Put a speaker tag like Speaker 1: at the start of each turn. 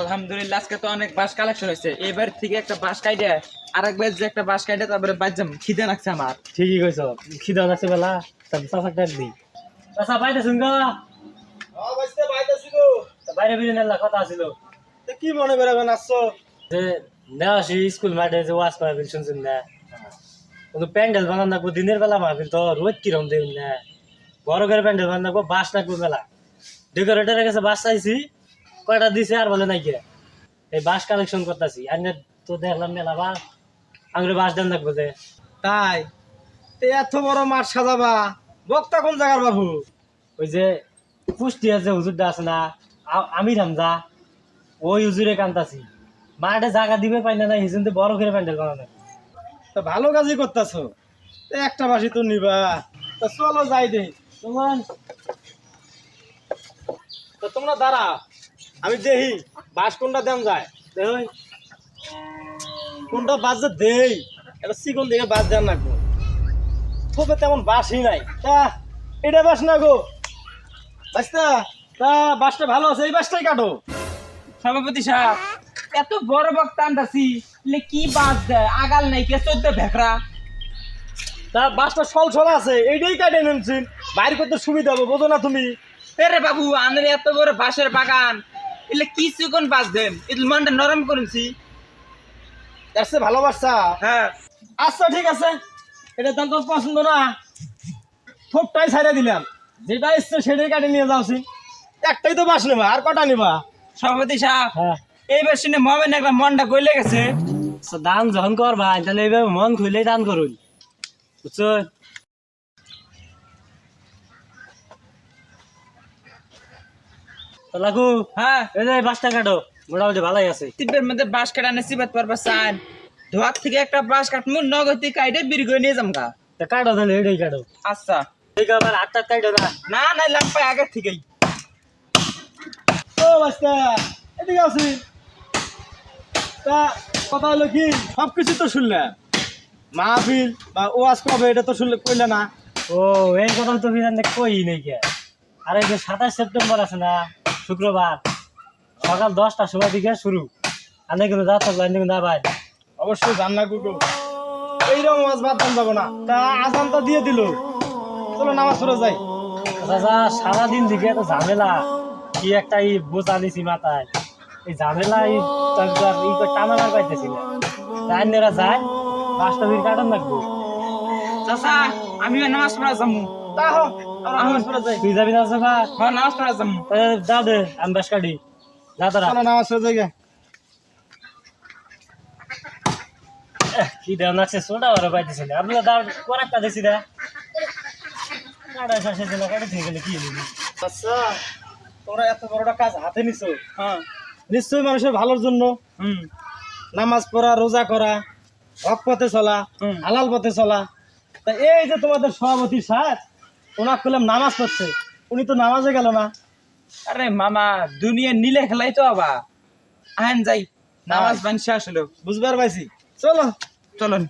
Speaker 1: আলহামদুলিল্লাহ আজকে তো অনেক বাস কালেকশন হয়েছে। এবার থেকে একটা বাস কাইডে আরেকবার যে একটা বাস কাইডে তারপরে বাজাম খিদে লাগছে আমার।
Speaker 2: ঠিকই কইছ। খিদা লাগছে বেলা। তারপর চাচা টাক দিই। চাচা বাইতে শুন গা। বাইরে বিরিয়ানি আল্লাহ কথা আছিল।
Speaker 3: কি মনে বেড়াবেন আসছো
Speaker 2: যে না আসি স্কুল মাঠে যে ওয়াজ মাহফিল শুনছেন না? কিন্তু প্যান্ডেল বানান রাখব দিনের বেলা মাহফিল তো রোদ কিরম দেন না? বড় করে প্যান্ডেল বানান রাখব বাস রাখব মেলা ডেকোরেটরের কাছে বাস চাইছি। কয়টা দিছে আর বলে নাই কে এই বাস কালেকশন করতেছি। আর তো দেখলাম মেলা বাস। আঙুলে বাস দেন রাখব যে।
Speaker 3: তাই? তে এত বড় মাঠ সাজাবা। বক্তা কোন জায়গার বাবু
Speaker 2: ওই যে কুষ্টিয়া যে হুজুরটা আছে না আমি আমির হামজা ওই হুজুরে কান্তাছি। মাঠে জায়গা দিবে পাই না হিসেবে বড় করে প্যান্ডেল বানানো।
Speaker 3: তো ভালো কাজই করতেছো। একটা বাসি তো নিবা। তো চলো যাই দে
Speaker 2: তোমার
Speaker 3: তো তোমরা দাঁড়া আমি দেখি বাস কোনটা দেন যায়?
Speaker 2: ওই
Speaker 3: কোনটা বাস যে দেই এটা চিকন দিকে বাস দেন লাগবো তবে তেমন বাসই নাই। তা এটা বাস না গো। বাসটা তা বাসটা ভালো আছে এই বাসটাই কাটো।
Speaker 1: সভাপতি সাহেব এত বড় বক্তা আনতাছি এলে কি বাস দেয়? আগাল নাই কে চোদ্দ ভেকরা।
Speaker 3: তা বাসটা সল সল আছে এইটাই কাটে নেনছেন বাইর করতে সুবিধা হবে বোঝো না তুমি।
Speaker 1: এরে বাবু আমাদের এত বড় বাঁশের বাগান। এলে কি চিকন বাস দেন? এগুলো মনটা নরম করেছি
Speaker 3: তার চেয়ে ভালো
Speaker 1: হ্যাঁ।
Speaker 3: আচ্ছা ঠিক আছে। এটা দাম পছন্দ না? থোপটাই ছাইড়া দিলাম। যেটা ইচ্ছে সেটাই কাটে নিয়ে যাওছি একটাই তো বাস নেবা আর কটা নেবা?
Speaker 1: সভাপতি সাহেব
Speaker 2: হ্যাঁ।
Speaker 1: এইবার শুনে মমেন একটা মনটা গলে গেছে?
Speaker 2: আচ্ছা, দান যখন কর ভাই তাহলে এইভাবে মন খুলেই দান করুন। বুঝছ? তো লাগু
Speaker 1: হ্যাঁ
Speaker 2: এই যে বাসটা কাটো মোটামুটি ভালোই আছে।
Speaker 1: তিব্বের মধ্যে বাঁশ কাটা নসিবাত পারবা চান। ধোয়ার থেকে একটা বাঁশ কাটমু নগতি কাইটে বিরগ নিয়ে যামগা।
Speaker 2: তা কাটো তাহলে এটাই কাটো।
Speaker 1: আচ্ছা।
Speaker 2: ঠিক আবার আটটা কাটো না
Speaker 1: না না লাম্পাই আগে থেকেই।
Speaker 3: ও বাস্তা এদিকে আছি তা কথা হলো কি সব কিছু তো শুনলাম মাহফিল বা ওয়াজ কবে এটা তো শুনলে কইলে না।
Speaker 2: ও এই কথা তো কই নেই কে। আর এই যে সাতাশ সেপ্টেম্বর আছে না শুক্রবার। সকাল দশটার সময় দিকে শুরু। আমি কিন্তু যা থাকল আমি কিন্তু না ভাই
Speaker 3: অবশ্যই জান্না কুকু এইরকম বাদ দাম যাব না। তা আজান তো দিয়ে দিল। চলো নামাজ পড়ে যাই।
Speaker 2: চাচা সারাদিন দিকে এত ঝামেলা। কি একটা এই বোঝা নিছি মাথায়। এই ঝামেলা এই টানা না পাইতেছি না। রান্নারা যায় পাঁচটা দিন কাটান লাগবে।
Speaker 1: চাচা আমি নামাজ পড়া যামু।
Speaker 3: তা হোক আমরা নামাজ পড়ে যাই
Speaker 2: তুই যাবি না চাচা
Speaker 1: হ্যাঁ নামাজ পড়া যামু
Speaker 2: যা দে আমি বাস কাটি। যা তোরা।
Speaker 3: চলো নামাজ পড়ে যাই গে।
Speaker 2: এহ, কি দেওয়া নাচছে ওরা পাইতেছি আপনি দাও করাক্কা দিছি না কাটা শেষে দিন কাটা থেকে গেলে কি হলো?
Speaker 3: আচ্ছা তোমরা এত বড়টা কাজ হাতে নিছো?
Speaker 1: হ্যাঁ।
Speaker 3: নিশ্চয়ই মানুষের ভালোর জন্য।
Speaker 1: হুম।
Speaker 3: নামাজ পড়া রোজা করা হক পথে চলা। হালাল পথে চলা। তা এই যে তোমাদের সভাপতি সাহেব ওনাকে করলাম নামাজ পড়ছে উনি তো নামাজে গেল না।
Speaker 1: আরে মামা দুনিয়া নিলে খেলাই তো আবার। আহেন যাই নামাজ বান শেষ হলো
Speaker 3: বুঝবার পাইছি। চলো।
Speaker 1: চলুন।